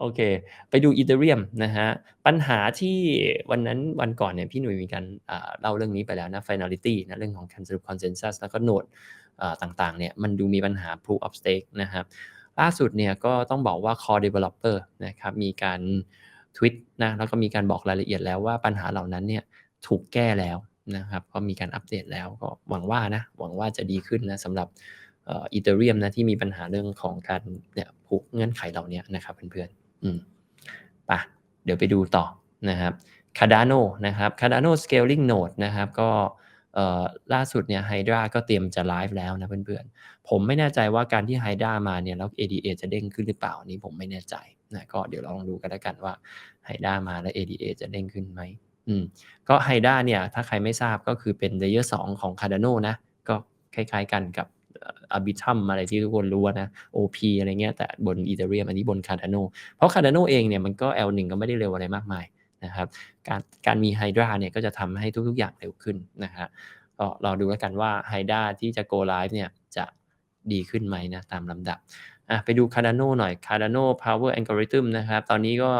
โอเค ไปดู Ethereum นะฮะ ปัญหาที่วันนั้นวันก่อนเนี่ยพี่หนุ่ยมีการเล่าเรื่องนี้ไปแล้วนะ finality นะเรื่องของการสรุป consensus แล้วก็โนดต่างๆเนี่ยมันดูมีปัญหา proof of stake นะครับล่าสุดเนี่ยก็ต้องบอกว่า core developer นะครับมีการทวิตนะแล้วก็มีการบอกรายละเอียดแล้วว่าปัญหาเหล่านั้นเนี่ยถูกแก้แล้วนะครับก็มีการอัปเดตแล้วก็หวังว่านะหวังว่าจะดีขึ้นนะสำหรับอีเทเรียมนะที่มีปัญหาเรื่องของการเนี่ยผูกเงื่อนไขเหล่านี้นะครับเพื่อนๆ อืมปะเดี๋ยวไปดูต่อนะครับ Cardano นะครับ Cardano Scaling Node นะครับก็ล่าสุดเนี่ย Hydra ก็เตรียมจะไลฟ์แล้วนะเพื่อนๆ ผมไม่แน่ใจว่าการที่ Hydra มาเนี่ยแล้ว ADA จะเด้งขึ้นหรือเปล่านนี้ผมไม่แน่ใจนะก็เดี๋ยวลองดูกันแล้วกันว่า Hydra มาแล้ว ADA จะเด้งขึ้นไหมอืมก็ Hydra เนี่ยถ้าใครไม่ทราบก็คือเป็น Layer 2ของ Cardano นะก็คล้ายๆกันกับ อาบิทัมอะไรที่ทุกคนรู้นะ OP อะไรเงี้ยแต่บน Ethereum อันนี้บน Cardano เพราะ Cardano เองเนี่ยมันก็ L1 ก็ไม่ได้เร็วอะไรมากมายนะครับการการมี Hydra เนี่ยก็จะทำให้ทุกๆอย่างเร็วขึ้นนะฮะก็รอดูแล้วกันว่า Hydra ที่จะ go live เนี่ยจะดีขึ้นไหมนะตามลำดับอะไปดู Cardano หน่อย Cardano Power Algorithm นะครับ ตอนนี้ก็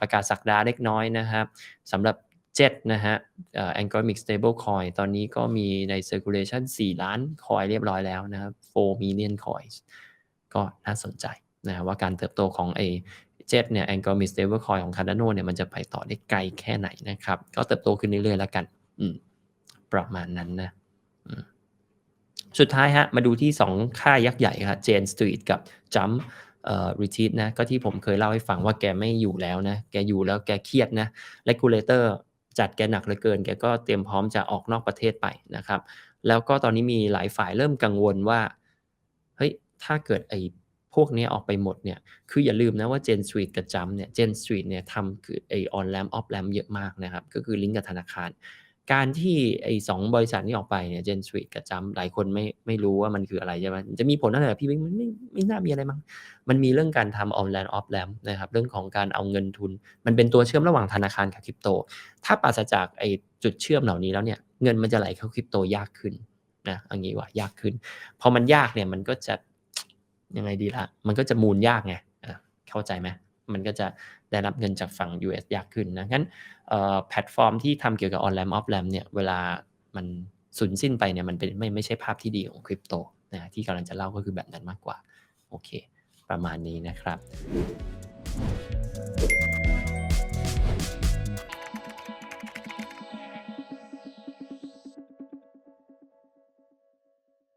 ประกาศสักดาเล็กน้อยนะครับสำหรับ เจ็ดนะฮะเอ่อ algorithmic stable coin ตอนนี้ก็มีใน circulation 4 ล้านคอยเรียบร้อยแล้วนะครับ4 million coins ก็น่าสนใจนะว่าการเติบโตของไอเจ็ดเนี่ย algorithmic stable coin ของ Cardano เนี่ยมันจะไปต่อได้ไกลแค่ไหนนะครับ ก็เติบโตขึ้นเรื่อยๆแล้วกัน อืม ประมาณนั้นนะสุดท้ายฮะ มาดูที่ 2 ค่ายักษ์ใหญ่ครับ Jane Street กับ Jump เอ่อ retreat นะก็ที่ผมเคยเล่าให้ฟังว่าแกไม่อยู่แล้วนะ แกอยู่แล้วแกเครียดนะ regulator จัดแกหนักเหลือเกิน แกก็เตรียมพร้อมจะออกนอกประเทศไปนะครับ แล้วก็ตอนนี้มีหลายฝ่ายเริ่มกังวลว่าเฮ้ยถ้าเกิดไอ้พวกนี้ออกไปหมดเนี่ย คืออย่าลืมนะว่า Gen Street กับจ u m p เนี่ย Gen Street เนี่ยทำคือไอ้ on ramp off ramp เยอะมากนะครับ ก็คือลิงก์กับธนาคาร การที่ไอ้สองบริษัทนี้ออกไปเนี่ย Gen Street กับ Jump หลายคนไม่ไม่รู้ว่ามันคืออะไรใช่ไหมจะมีผลอะไรพี่ไม่ไม่ไม่น่ามีอะไรมั้งมันมีเรื่องการทำ on ramp off ramp นะครับเรื่องของการเอาเงินทุน มันเป็นตัวเชื่อมระหว่างธนาคารกับคริปโต ถ้าปราศจากไอ้จุดเชื่อมเหล่านี้แล้วเนี่ยเงินมันจะไหลเข้าคริปโตยากขึ้นนะอันนี้ว่ายากขึ้นพอมันยากเนี่ยมันก็จะยังไงดีละมันก็จะมูลยากไงเข้าใจไหมมันก็จะ ได้รับเงินจากฝั่ง US ยากขึ้นนะงั้นแพลตฟอร์มที่ทำเกี่ยวกับออนไลน์ออฟไลน์เนี่ยเวลามันสูญสิ้นไปเนี่ยมันเป็นไม่ไม่ใช่ภาพที่ดีของคริปโตนะที่กำลังจะเล่าก็คือแบบนั้นมากกว่า โอเค ประมาณนี้นะครับ